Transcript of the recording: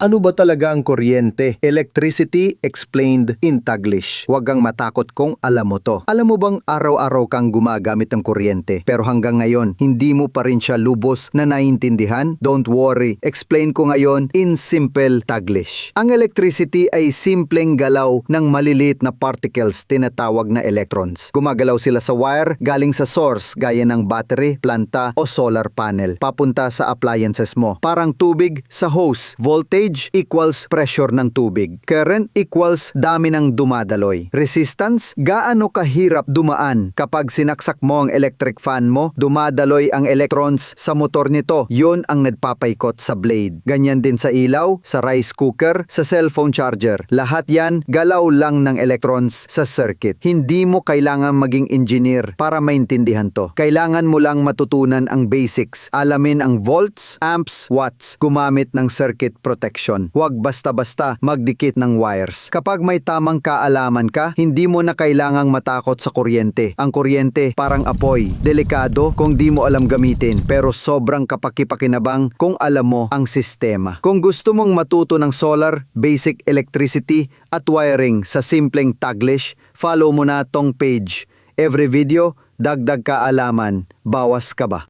Ano ba talaga ang kuryente? Electricity explained in Taglish. Huwag kang matakot kung alam mo to. Alam mo bang araw-araw kang gumagamit ng kuryente pero hanggang ngayon hindi mo pa rin siya lubos na naiintindihan? Don't worry, explain ko ngayon in simple Taglish. Ang electricity ay simpleng galaw ng maliliit na particles tinatawag na electrons. Gumagalaw sila sa wire galing sa source gaya ng battery, planta o solar panel papunta sa appliances mo. Parang tubig sa hose. Voltage equals pressure ng tubig. Current equals dami ng dumadaloy. Resistance, gaano kahirap dumaan kapag sinaksak mo ang electric fan mo, dumadaloy ang electrons sa motor nito. Yun ang nagpapaikot sa blade. Ganyan din sa ilaw, sa rice cooker, sa cellphone charger. Lahat yan, galaw lang ng electrons sa circuit. Hindi mo kailangan maging engineer para maintindihan to. Kailangan mo lang matutunan ang basics. Alamin ang volts, amps, watts. Gumamit ng circuit protection. Huwag basta-basta magdikit ng wires. Kapag may tamang kaalaman ka, hindi mo na kailangang matakot sa kuryente. Ang kuryente parang apoy. Delikado kung di mo alam gamitin pero sobrang kapakipakinabang kung alam mo ang sistema. Kung gusto mong matuto ng solar, basic electricity at wiring sa simpleng Taglish, follow mo na tong page. Every video, dagdag kaalaman, bawas ka ba?